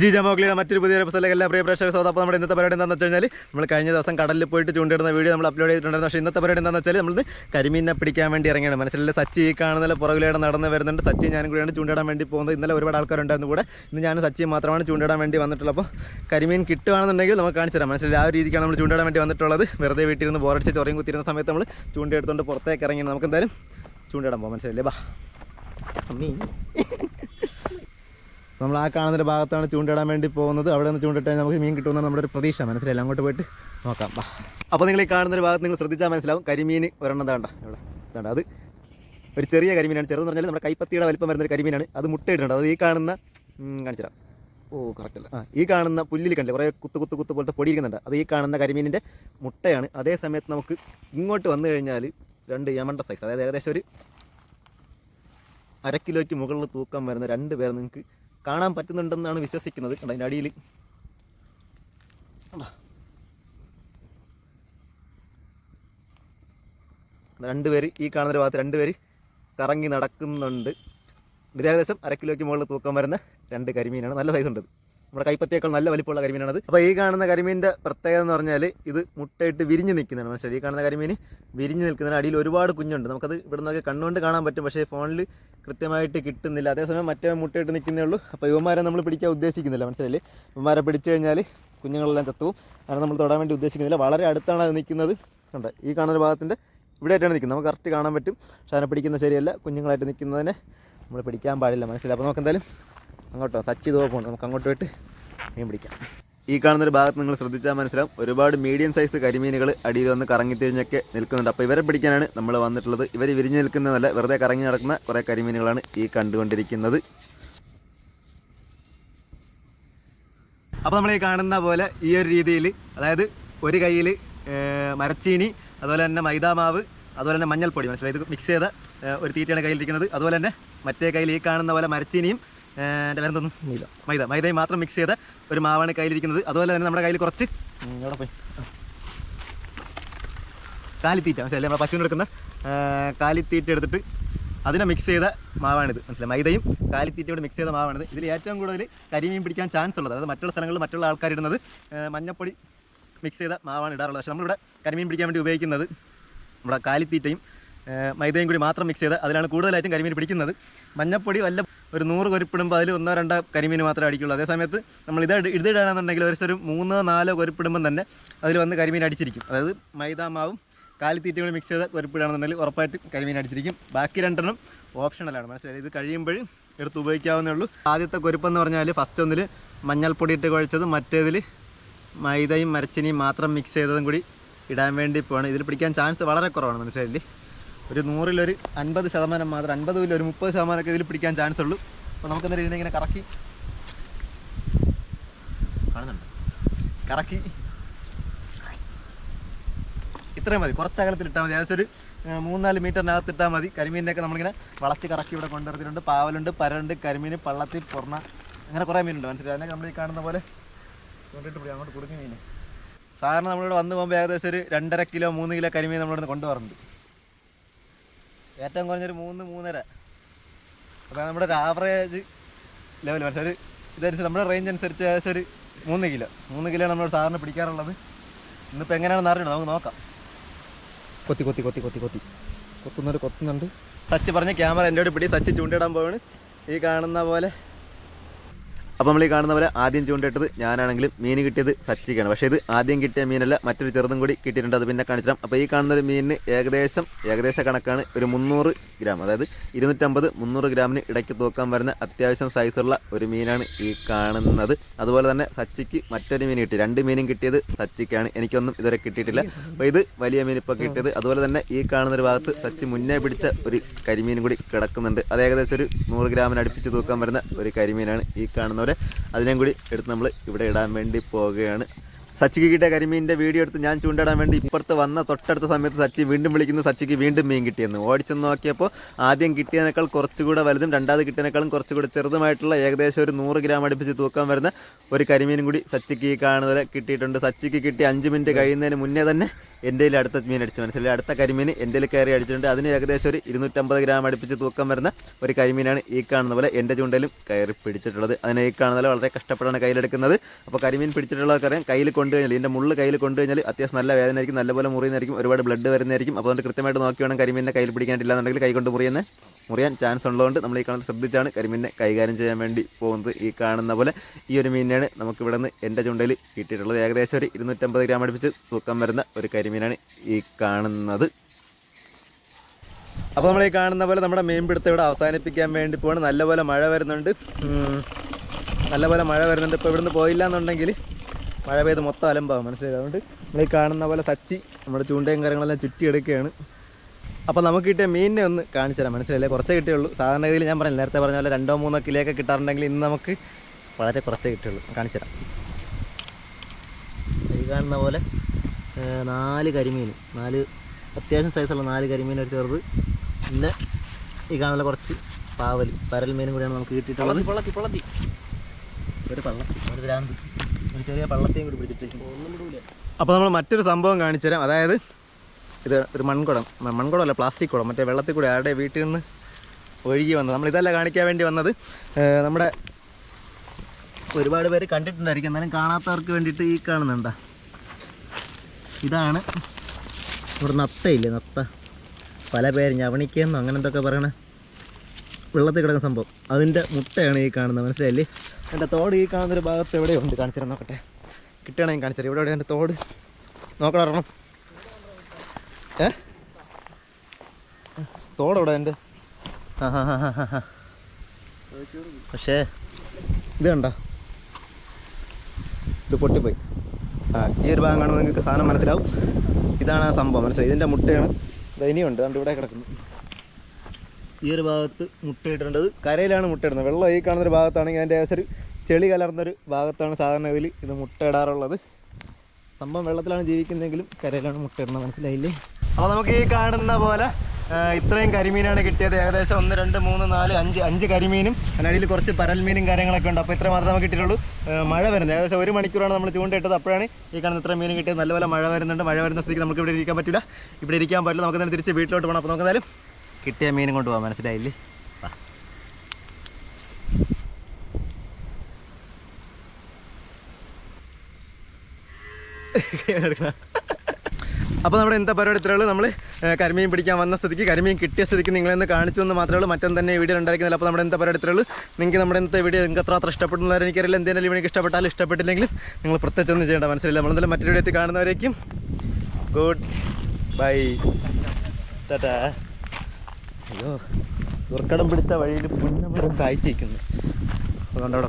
G ജമോക്ലിയുടെ മറ്റൊരു പുതിയ എപ്പിസോഡിലേക്ക് എല്ലാ പ്രിയ പ്രേക്ഷകർ സൗദ അപ്പോൾ നമ്മുടെ ഇന്നത്തെ പരിപാടി എന്താണെന്ന് വെച്ച് കഴിഞ്ഞാൽ നമ്മൾ കഴിഞ്ഞ ദിവസം കടലിൽ പോയിട്ട് ചൂണ്ടിടുന്ന വീഡിയോ നമ്മൾ അപ്ലോഡ് ചെയ്തിട്ടുണ്ടായിരുന്നു. പക്ഷേ ഇന്നത്തെ പരിപാടി എന്താണെന്ന് വെച്ചാൽ നമ്മൾ കരിമീനെ പിടിക്കാൻ വേണ്ടി ഇറങ്ങിയാണ്. മനസ്സിലെ സച്ചി കാണുന്ന പുറകിലൂടെ നടന്ന് വരുന്നുണ്ട്. സച്ചി ഞാനും കൂടിയാണ് ചൂണ്ടിടാൻ വേണ്ടി പോകുന്നത്. ഇന്നലെ ഒരുപാട് ആൾക്കാരുണ്ടായിരുന്നു കൂടെ. ഇന്ന് ഞാൻ സച്ചി മാത്രമാണ് ചൂണ്ടിടാൻ വേണ്ടി വന്നിട്ടുള്ളത്. അപ്പോൾ കരിമീൻ കിട്ടുകയാണെന്നുണ്ടെങ്കിൽ നമുക്ക് കാണിച്ചു തരാം. മനസ്സിലായി ആ ഒരു രീതിക്കാണ് നമ്മൾ ചൂണ്ടിടാൻ വേണ്ടി വന്നിട്ടുള്ളത്. വെറുതെ വീട്ടിൽ നിന്ന് ബോറടിച്ച് ചൊറിയും കുത്തിരുന്ന സമയത്ത് നമ്മൾ ചൂണ്ടിയെടുത്തുകൊണ്ട് പുറത്തേക്ക് ഇറങ്ങി നമുക്ക് എന്തായാലും ചൂണ്ടിടാൻ പോകാം മനസ്സിലല്ലേ ബാ. അമ്മീ. നമ്മൾ ആ കാണുന്നൊരു ഭാഗത്താണ് ചൂണ്ടിടാൻ വേണ്ടി പോകുന്നത്. അവിടെ നിന്ന് ചൂണ്ടിട്ടാൽ നമുക്ക് മീൻ കിട്ടുമെന്നാണ് നമ്മുടെ ഒരു പ്രതീക്ഷ. മനസ്സിലായില്ല? അങ്ങോട്ട് പോയിട്ട് നോക്കാം. അപ്പോൾ നിങ്ങൾ ഈ കാണുന്ന ഒരു ഭാഗത്ത് നിങ്ങൾ ശ്രദ്ധിച്ചാൽ മനസ്സിലാവും. കരിമീൻ ഒരെണ്ണം വേണ്ട ഇവിടെ. വേണ്ട അത് ഒരു ചെറിയ കരിമീനാണ്. ചെറുതെന്ന് പറഞ്ഞാൽ നമ്മുടെ കൈപ്പത്തിയുടെ വലിപ്പം വരുന്ന ഒരു കരിമീനാണ്. അത് മുട്ടയിട്ടുണ്ട് അത് ഈ കാണുന്ന കാണിച്ചിടാം ഓ കറക്റ്റ് അല്ല? ആ ഈ കാണുന്ന പുല്ലിൽ കണ്ടില്ല? കുറേ കുത്ത് കുത്ത് കുത്ത് പോലത്തെ പൊടിയിരിക്കുന്നുണ്ട്. അത് ഈ കാണുന്ന കരിമീനിന്റെ മുട്ടയാണ്. അതേ സമയത്ത് നമുക്ക് ഇങ്ങോട്ട് വന്നു കഴിഞ്ഞാൽ രണ്ട് യമണ്ട സൈസ് അതായത് ഏകദേശം ഒരു അര കിലോയ്ക്ക് മുകളിൽ തൂക്കം വരുന്ന രണ്ട് പേർ നിങ്ങൾക്ക് കാണാൻ പറ്റുന്നുണ്ടെന്നാണ് വിശ്വസിക്കുന്നത്. കണ്ട അതിന്റെ അടിയിൽ. രണ്ടുപേര് രണ്ട് പേര് ഈ കാണുന്ന ഭാഗത്ത് രണ്ടുപേര് കറങ്ങി നടക്കുന്നുണ്ട്. ഇതിലേകദേശം ഏകദേശം അര കിലോയ്ക്ക് മുകളിൽ തൂക്കം വരുന്ന രണ്ട് കരിമീനാണ്. നല്ല സൈസ് ഉണ്ട്. നമ്മുടെ കൈപ്പത്തിയേക്കാൾ നല്ല വലിപ്പമുള്ള കരിമീനാണത്. അപ്പോൾ ഈ കാണുന്ന കരിമീന്റെ പ്രത്യേകത എന്ന് പറഞ്ഞാൽ ഇത് മുട്ടയിട്ട് വിരിഞ്ഞ് നിൽക്കുന്നതാണ്. മനസ്സിലായി? ഈ കാണുന്ന കരിമീൻ വിരിഞ്ഞ് നിൽക്കുന്നതിന് അടിയിൽ ഒരുപാട് കുഞ്ഞുണ്ട്. നമുക്കത് ഇവിടെ നിന്നൊക്കെ കണ്ണുകൊണ്ട് കാണാൻ പറ്റും. പക്ഷേ ഫോണിൽ കൃത്യമായിട്ട് കിട്ടുന്നില്ല. അതേസമയം മറ്റേ മുട്ടയിട്ട് നിൽക്കുന്നേ ഉള്ളൂ. അപ്പോൾ ഇവന്മാരെ നമ്മൾ പിടിക്കാൻ ഉദ്ദേശിക്കുന്നില്ല. മനസ്സിലായില്ലേ? ഇവന്മാരെ പിടിച്ചു കഴിഞ്ഞാൽ കുഞ്ഞുങ്ങളെല്ലാം ചത്തുവും അങ്ങനെ നമ്മൾ തൊടാൻ വേണ്ടി ഉദ്ദേശിക്കുന്നില്ല. വളരെ അടുത്താണ് അത് നിൽക്കുന്നത്. ഉണ്ട് ഈ കാണുന്ന ഭാഗത്തിന്റെ ഇവിടെയായിട്ടാണ് നിൽക്കുന്നത്. നമുക്ക് കറക്റ്റ് കാണാൻ പറ്റും. പക്ഷേ അതിനെ പിടിക്കുന്ന ശരിയല്ല. കുഞ്ഞുങ്ങളായിട്ട് നിൽക്കുന്നതിനെ നമ്മൾ പിടിക്കാൻ പാടില്ല. മനസ്സിലായി? അപ്പോൾ നമുക്ക് എന്തായാലും അങ്ങോട്ടോ സച്ച് ഇതുപോലെ പോകണം നമുക്ക് അങ്ങോട്ട് പോയിട്ട് മീൻ പിടിക്കാം. ഈ കാണുന്നൊരു ഭാഗത്ത് നിങ്ങൾ ശ്രദ്ധിച്ചാൽ മനസ്സിലാവും. ഒരുപാട് മീഡിയം സൈസ് കരിമീനുകൾ അടിയിൽ വന്ന് കറങ്ങി തിരിഞ്ഞൊക്കെ നിൽക്കുന്നുണ്ട്. അപ്പോൾ ഇവരെ പിടിക്കാനാണ് നമ്മൾ വന്നിട്ടുള്ളത്. ഇവർ വിരിഞ്ഞ് നിൽക്കുന്നതല്ല വെറുതെ കറങ്ങി നടക്കുന്ന കുറേ കരിമീനുകളാണ് ഈ കണ്ടുകൊണ്ടിരിക്കുന്നത്. അപ്പോൾ നമ്മൾ ഈ കാണുന്ന പോലെ ഈ ഒരു രീതിയിൽ അതായത് ഒരു കയ്യിൽ മരച്ചീനി അതുപോലെ തന്നെ മൈദാമാവ് അതുപോലെ തന്നെ മഞ്ഞൾപ്പൊടി. മനസ്സിലായി? ഇത് മിക്സ് ചെയ്ത ഒരു തീറ്റയാണ് കയ്യിലിരിക്കുന്നത്. അതുപോലെ തന്നെ മറ്റേ കയ്യിൽ ഈ കാണുന്ന പോലെ മരച്ചീനിയും എന്റെ വേറെ എന്തോന്നും മൈദ. മൈദ. മൈദയും മാത്രം മിക്സ് ചെയ്ത ഒരു മാവാണ് കയ്യിലിരിക്കുന്നത്. അതുപോലെ തന്നെ നമ്മുടെ കയ്യിൽ കുറച്ച് ഇവിടെ പോയി. കാലിത്തീറ്റ. മനസ്സിലായി നമ്മുടെ പശുവിന് എടുക്കുന്ന കാലിത്തീറ്റ എടുത്തിട്ട് അതിനെ മിക്സ് ചെയ്ത മാവാണിത്. മനസ്സിലായി? മൈദയും കാലിത്തീറ്റയോട് മിക്സ് ചെയ്ത മാവാണിത്. ഇതിൽ ഏറ്റവും കൂടുതൽ കരിമീൻ പിടിക്കാൻ ചാൻസ് ഉള്ളത്. അതായത് മറ്റുള്ള സ്ഥലങ്ങളിൽ മറ്റുള്ള ആൾക്കാർ ഇടുന്നത് മഞ്ഞപ്പൊടി മിക്സ് ചെയ്ത മാവാണ് ഇടാറുള്ളത്. പക്ഷേ നമ്മളിവിടെ കരിമീൻ പിടിക്കാൻ വേണ്ടി ഉപയോഗിക്കുന്നത് നമ്മുടെ കാലിത്തീറ്റയും മൈദയും കൂടി മാത്രം മിക്സ് ചെയ്ത് അതിലാണ് കൂടുതലായിട്ടും കരിമീൻ പിടിക്കുന്നത്. മഞ്ഞപ്പൊടി വല്ല ഒരു നൂറ് കൊരുപ്പിടുമ്പോൾ അതിൽ ഒന്നോ രണ്ടോ കരിമീൻ മാത്രമേ അടിക്കുള്ളൂ. അതേ സമയത്ത് നമ്മൾ ഇത് ഇട് ഇതിടാണെന്നുണ്ടെങ്കിൽ ഒരു ഒരു മൂന്നോ നാലോ കൊരുപ്പിടുമ്പം തന്നെ അതിൽ വന്ന് കരിമീൻ അടിച്ചിരിക്കും. അതായത് മൈദാമാവും കാലിത്തീറ്റയും കൂടി മിക്സ് ചെയ്ത കൊരുപ്പിടാണെന്നുണ്ടെങ്കിൽ ഉറപ്പായിട്ടും കരിമീൻ അടിച്ചിരിക്കും. ബാക്കി രണ്ടെണ്ണം ഓപ്ഷണലാണ് മനസ്സിലായി? ഇത് കഴിയുമ്പോൾ എടുത്ത് ഉപയോഗിക്കാവുന്നേ ഉള്ളൂ. ആദ്യത്തെ കൊരുപ്പെന്ന് പറഞ്ഞാൽ ഫസ്റ്റ് ഒന്നിൽ മഞ്ഞൾപ്പൊടി ഇട്ട് കുഴച്ചത് മറ്റേതിൽ മൈദയും മരച്ചിനിയും മാത്രം മിക്സ് ചെയ്തതും കൂടി ഇടാൻ വേണ്ടി പോവാണ്. ഇതിൽ പിടിക്കാൻ ചാൻസ് വളരെ കുറവാണ്. മനസ്സിലായില്ലേ? ഒരു നൂറിലൊരു അൻപത് ശതമാനം മാത്രം അൻപതിൽ ഒരു മുപ്പത് ശതമാനമൊക്കെ ഇതിൽ പിടിക്കാൻ ചാൻസ് ഉള്ളൂ. അപ്പോൾ നമുക്ക് എന്തായാലും ഇതിനെ ഇങ്ങനെ കറക്കി? കാണുന്നുണ്ട്? കറക്കി. ഇത്രയും മതി. കുറച്ച് അകലത്തിൽ ഇട്ടാൽ മതി. ഏകദേശം ഒരു മൂന്നാൽ മീറ്ററിനകത്ത് ഇട്ടാൽ മതി. കരിമീനൊക്കെ നമ്മളിങ്ങനെ വളച്ച് കറക്കി ഇവിടെ കൊണ്ടുവരുത്തിട്ടുണ്ട് പാവലുണ്ട് പരണ്ട് കരിമീൻ പള്ളത്തി പൊറണ അങ്ങനെ കുറേ മീനുണ്ട്. മനസ്സിലായി? അതിനൊക്കെ നമ്മൾ ഈ കാണുന്ന പോലെ കൊണ്ടിട്ട് പോയി അങ്ങോട്ട് കൊടുക്കും മീൻ സാധാരണ നമ്മളിവിടെ വന്ന് പോകുമ്പോൾ ഏകദേശം ഒരു രണ്ടര കിലോ മൂന്ന് കിലോ കരിമീൻ നമ്മളിവിടെ കൊണ്ടുപോകാറുണ്ട് ഏറ്റവും കുറഞ്ഞൊരു മൂന്ന് മൂന്നര. അതാണ് നമ്മുടെ ഒരു ആവറേജ് ലെവൽ പക്ഷേ ഒരു ഇതനുസരിച്ച് നമ്മുടെ റേഞ്ച് അനുസരിച്ച് ഏകദേശം ഒരു മൂന്ന് കിലോ. മൂന്ന് കിലോ നമ്മൾ സാറിന് പിടിക്കാറുള്ളത്. ഇന്നിപ്പോൾ എങ്ങനെയാണെന്ന് അറിയണം നമുക്ക് നോക്കാം. കൊത്തി കൊത്തി കൊത്തി കൊത്തി കൊത്തി. കൊത്തുന്നൊരു കൊത്തുന്നുണ്ട്. സച്ച് പറഞ്ഞ ക്യാമറ എന്റെ പിടി. സച്ച് ചൂണ്ടിടാൻ പോവാണ്. ഈ കാണുന്ന പോലെ അപ്പോൾ നമ്മൾ ഈ കാണുന്നവരെ ആദ്യം ചൂണ്ടിട്ടത് ഞാനാണെങ്കിലും മീൻ കിട്ടിയത് സച്ചിക്കാണ്. പക്ഷേ ഇത് ആദ്യം കിട്ടിയ മീനല്ല മറ്റൊരു ചെറുതും കൂടി കിട്ടിയിട്ടുണ്ട് അത് പിന്നെ കാണിച്ചു അപ്പോൾ ഈ കാണുന്ന ഒരു മീനിന് ഏകദേശം ഏകദേശ കണക്കാണ് ഒരു മുന്നൂറ് ഗ്രാം. അതായത് ഇരുന്നൂറ്റമ്പത് മുന്നൂറ് ഗ്രാമിന് ഇടയ്ക്ക് തൂക്കാൻ വരുന്ന അത്യാവശ്യം സൈസുള്ള ഒരു മീനാണ് ഈ കാണുന്നത്. അതുപോലെ തന്നെ സച്ചിക്ക് മറ്റൊരു മീൻ കിട്ടി. രണ്ട് മീനും കിട്ടിയത് സച്ചിക്കാണ്. എനിക്കൊന്നും ഇതുവരെ കിട്ടിയിട്ടില്ല. അപ്പോൾ ഇത് വലിയ മീൻ ഇപ്പോൾ കിട്ടിയത്. അതുപോലെ തന്നെ ഈ കാണുന്ന ഒരു ഭാഗത്ത് സച്ചി മുന്നേ പിടിച്ച ഒരു കരിമീൻ കൂടി കിടക്കുന്നുണ്ട്. അത് ഏകദേശം ഒരു നൂറ് ഗ്രാമിന് അടുപ്പിച്ച് തൂക്കാൻ വരുന്ന ഒരു കരിമീനാണ് ഈ കാണുന്നവരെ അതിനെയും കൂടി എടുത്ത് നമ്മൾ ഇവിടെ ഇടാൻ വേണ്ടി പോവുകയാണ്. സച്ചിക്ക് കിട്ടിയ കരിമീനിന്റെ വീഡിയോ എടുത്ത് ഞാൻ ചൂണ്ടിടാൻ വേണ്ടി ഇപ്പുറത്ത് വന്ന തൊട്ടടുത്ത സമയത്ത് സച്ചി വീണ്ടും വിളിക്കുന്ന സച്ചിക്ക് വീണ്ടും മീൻ കിട്ടിയെന്ന്. ഓടിച്ചെന്ന് നോക്കിയപ്പോൾ ആദ്യം കിട്ടിയതിനേക്കാൾ കുറച്ചുകൂടെ വലുതും രണ്ടാമത് കിട്ടിയതിനേക്കാളും കുറച്ചുകൂടെ ചെറുതുമായിട്ടുള്ള ഏകദേശം ഒരു നൂറ് ഗ്രാം അടുപ്പിച്ച് തൂക്കാൻ വരുന്ന ഒരു കരിമീനും കൂടി സച്ചിക്ക് ഈ കാണുന്നത് കിട്ടിയിട്ടുണ്ട്. സച്ചിക്ക് കിട്ടി അഞ്ച് മിനിറ്റ് കഴിയുന്നതിന് മുന്നേ തന്നെ എന്റെ അടുത്ത മീൻ അടിച്ചു മനസ്സിലായി. അടുത്ത കരിമീൻ എന്റെ കയറി അടിച്ചിട്ടുണ്ട്. അതിന് ഏകദേശം ഒരു ഇരുന്നൂറ്റമ്പത് ഗ്രാം അടുപ്പിച്ച് തൂക്കം വരുന്ന ഒരു കരിമീനാണ് ഈ കാണുന്ന പോലെ എന്റെ ചൂണ്ടയിലും കയറി പിടിച്ചിട്ടുള്ളത്. അതിനെ ഈ കാണുന്ന പോലെ വളരെ കഷ്ടപ്പെട്ടാണ് കയ്യിലെടുക്കുന്നത്. അപ്പോൾ കരിമീൻ പിടിച്ചിട്ടുള്ളവർക്കറിയാം കയ്യിൽ കൊണ്ടു കഴിഞ്ഞാൽ ഇതിന്റെ മുള്ള് കയ്യിൽ കൊണ്ടു കഴിഞ്ഞാൽ അത്യാവശ്യം നല്ല വേദനയായിരിക്കും നല്ലപോലെ മുറിയുന്നതായിരിക്കും ഒരുപാട് ബ്ലഡ് വരുന്നതായിരിക്കും. അപ്പോൾ അതുകൊണ്ട് കൃത്യമായിട്ട് നോക്കി കരിമീനെ കയ്യിൽ പിടിക്കാനില്ല എന്നുണ്ടെങ്കിൽ കൈ കൊണ്ട് മുറിയുന്ന. മുറിയാൻ ചാൻസ് ഉള്ളതുകൊണ്ട് നമ്മൾ ഈ കാണുന്നത് ശ്രദ്ധിച്ചാണ് കരിമീനെ കൈകാര്യം ചെയ്യാൻ വേണ്ടി പോകുന്നത് ഈ കാണുന്ന പോലെ. ഈ ഒരു മീനാണ് നമുക്ക് ഇവിടെ നിന്ന് എന്റെ ചുണ്ടയിൽ കിട്ടിയിട്ടുള്ളത്. ഏകദേശം ഒരു ഇരുന്നൂറ്റമ്പത് ഗ്രാം അടുപ്പിച്ച് തൂക്കം വരുന്ന ഒരു കരിമീനാണ് ഈ കാണുന്നത്. അപ്പോൾ നമ്മൾ ഈ കാണുന്ന പോലെ നമ്മുടെ മീൻ പിടുത്തം ഇവിടെ അവസാനിപ്പിക്കാൻ വേണ്ടി പോവാണ്. നല്ലപോലെ മഴ വരുന്നുണ്ട്. നല്ലപോലെ മഴ വരുന്നുണ്ട്. ഇപ്പോൾ ഇവിടുന്ന് പോയില്ല എന്നുണ്ടെങ്കിൽ മഴ പെയ്ത് മൊത്തം അലമ്പാവും. മനസ്സിലായി? അതുകൊണ്ട് നമ്മൾ ഈ കാണുന്ന പോലെ സച്ചി നമ്മുടെ ചൂണ്ടയും കാര്യങ്ങളെല്ലാം ചുറ്റിയെടുക്കുകയാണ്. അപ്പോൾ നമുക്ക് കിട്ടിയ മീനിനെ ഒന്ന് കാണിച്ചു തരാം. മനസ്സിലല്ലേ കുറച്ചേ കിട്ടിയുള്ളൂ. സാധാരണ രീതിയിൽ ഞാൻ പറഞ്ഞു നേരത്തെ പറഞ്ഞ പോലെ രണ്ടോ മൂന്നോ കിലോയൊക്കെ കിട്ടാറുണ്ടെങ്കിൽ ഇന്ന് നമുക്ക് വളരെ കുറച്ചേ കിട്ടിയുള്ളൂ. കാണിച്ചു തരാം. ഈ കാണുന്ന പോലെ നാല് കരിമീൻ നാല് അത്യാവശ്യം സൈസുള്ള നാല് കരിമീൻ ഒരു ചെറുത് പിന്നെ ഈ കാണുന്ന കുറച്ച് പാവലി പരൽ മീനും കൂടിയാണ് നമുക്ക് കിട്ടിയിട്ടുള്ളത്. പള്ളത്തി പള്ളത്തി ഒരു പള്ളത്തി ഒരു ഭ്രാന്ത്. ഒരു ചെറിയ പള്ളത്തെയും കൂടി പിടിച്ചിട്ട് അപ്പോൾ നമ്മൾ മറ്റൊരു സംഭവം കാണിച്ചു തരാം. അതായത് ഇത് ഒരു മൺകുടം അല്ല പ്ലാസ്റ്റിക് കുടം. മറ്റേ വെള്ളത്തിൽ കൂടി ആരുടെ വീട്ടിൽ നിന്ന് ഒഴുകി വന്നത്. നമ്മൾ ഇതല്ല കാണിക്കാൻ വേണ്ടി വന്നത്. നമ്മുടെ ഒരുപാട് പേര് കണ്ടിട്ടുണ്ടായിരിക്കും. എന്നാലും കാണാത്തവർക്ക് വേണ്ടിയിട്ട് ഈ കാണുന്നുണ്ടാ. ഇതാണ് ഇവിടെ നത്തയില്ലേ നത്ത പല പേര് ഞവണിക്കെന്നോ അങ്ങനെ എന്തൊക്കെ പറയണ? വെള്ളത്തിൽ കിടക്കുന്ന സംഭവം. അതിന്റെ മുട്ടയാണ് ഈ കാണുന്നത്. മനസ്സിലായില്ലേ? എന്റെ തോട് ഈ കാണുന്നൊരു ഭാഗത്ത് എവിടെയുണ്ട് കാണിച്ചു നോക്കട്ടെ. കിട്ടുകയാണെങ്കിൽ കാണിച്ചു ഇവിടെ എവിടെയാണ് തോട്? നോക്കണം ഏ? തോട് എവിടെ എന്റെ പക്ഷേ ഇത് കണ്ടോ? ഇത് പൊട്ടിപ്പോയി. ആ ഈ ഒരു ഭാഗം കാണുമ്പോൾ നിങ്ങൾക്ക് സാധനം മനസ്സിലാവും. ഇതാണ് ആ സംഭവം. മനസ്സിലായി? ഇതിന്റെ മുട്ടയാണ്. ദൈനിയുണ്ട് അതുകൊണ്ട് ഇവിടെ കിടക്കുന്നു. ഈ ഒരു ഭാഗത്ത് മുട്ടയിട്ടിട്ടുണ്ട് അത് കരയിലാണ് മുട്ടയിടുന്നത്. വെള്ളം ഈ കാണുന്നൊരു ഭാഗത്താണെങ്കിൽ അതിന്റെ ഏകദേശം ഒരു ചെളി കലർന്നൊരു ഭാഗത്താണ് സാധാരണ ഇതിൽ ഇത് മുട്ടയിടാറുള്ളത്. സംഭവം വെള്ളത്തിലാണ് ജീവിക്കുന്നതെങ്കിലും കരയിലാണ് മുട്ടയിടുന്നത്. മനസ്സിലായില്ലേ? അപ്പോൾ നമുക്ക് ഈ കാണുന്ന പോലെ ഇത്രയും കരിമീനാണ് കിട്ടിയത്. ഏകദേശം ഒന്ന് രണ്ട് മൂന്ന് നാല് അഞ്ച് അഞ്ച് കരിമീനും അതിനടിയിൽ കുറച്ച് പരൽമീനും കാര്യങ്ങളൊക്കെ ഉണ്ട്. അപ്പോൾ ഇത്ര മാത്രമേ നമുക്ക് കിട്ടിയിട്ടുള്ളൂ. മഴ വരുന്നത്. ഏകദേശം ഒരു മണിക്കൂറാണ് നമ്മൾ ചൂണ്ടയിട്ടത്. അപ്പോഴാണ് ഈ കാണുന്ന ഇത്ര മീനും കിട്ടിയത്. നല്ലപോലെ മഴ വരുന്നുണ്ട്. മഴ വരുന്ന സ്ഥിതിക്ക് നമുക്ക് ഇവിടെ ഇരിക്കാൻ പറ്റില്ല. ഇവിടെ ഇരിക്കാൻ പറ്റില്ല. നമുക്ക് തന്നെ തിരിച്ച് വീട്ടിലോട്ട് പോകണം. അപ്പോൾ നമുക്ക് എന്തായാലും കിട്ടിയ മീനും കൊണ്ട് പോകാം മനസ്സിലായില്ലേ? വാ. അപ്പോൾ നമ്മുടെ എന്താ പരിപാടി ഇത്രയേ ഉള്ളൂ? നമ്മൾ കരിമീൻ പിടിക്കാൻ വന്ന സ്ഥിതിക്ക് കരിമീൻ കിട്ടിയ സ്ഥിതിക്ക് നിങ്ങളെന്ന് കാണിച്ചു എന്ന് മാത്രമേ ഉള്ളൂ. മറ്റൊന്നും തന്നെ വീഡിയോ ഉണ്ടായിരിക്കുന്നില്ല അപ്പോൾ നമ്മുടെ എന്താ പരിപാടി ഇത്രയേ ഉള്ളൂ? നിങ്ങൾക്ക് നമ്മുടെ ഇന്നത്തെ വീഡിയോ നിങ്ങൾക്ക് അത്ര അത്ര ഇഷ്ടപ്പെടുന്നവരെ എനിക്കറിയില്ല. എന്തെങ്കിലും എനിക്ക് ഇഷ്ടപ്പെട്ടാലും ഇഷ്ടപ്പെട്ടില്ലെങ്കിലും നിങ്ങൾ പ്രത്യേകിച്ച് ഒന്നും ചെയ്യേണ്ട നമ്മൾ നമ്മളെന്തായാലും മറ്റൊരു വീഡിയോ കാണുന്നവരേക്കും ഗുഡ് ബൈ ടാറ്റാ. അയ്യോ ദുർക്കടം പിടിച്ച വഴിയിൽ പുന്നമരം കാഴ്ചയ്ക്കുന്നു അതുകൊണ്ട് അവിടെ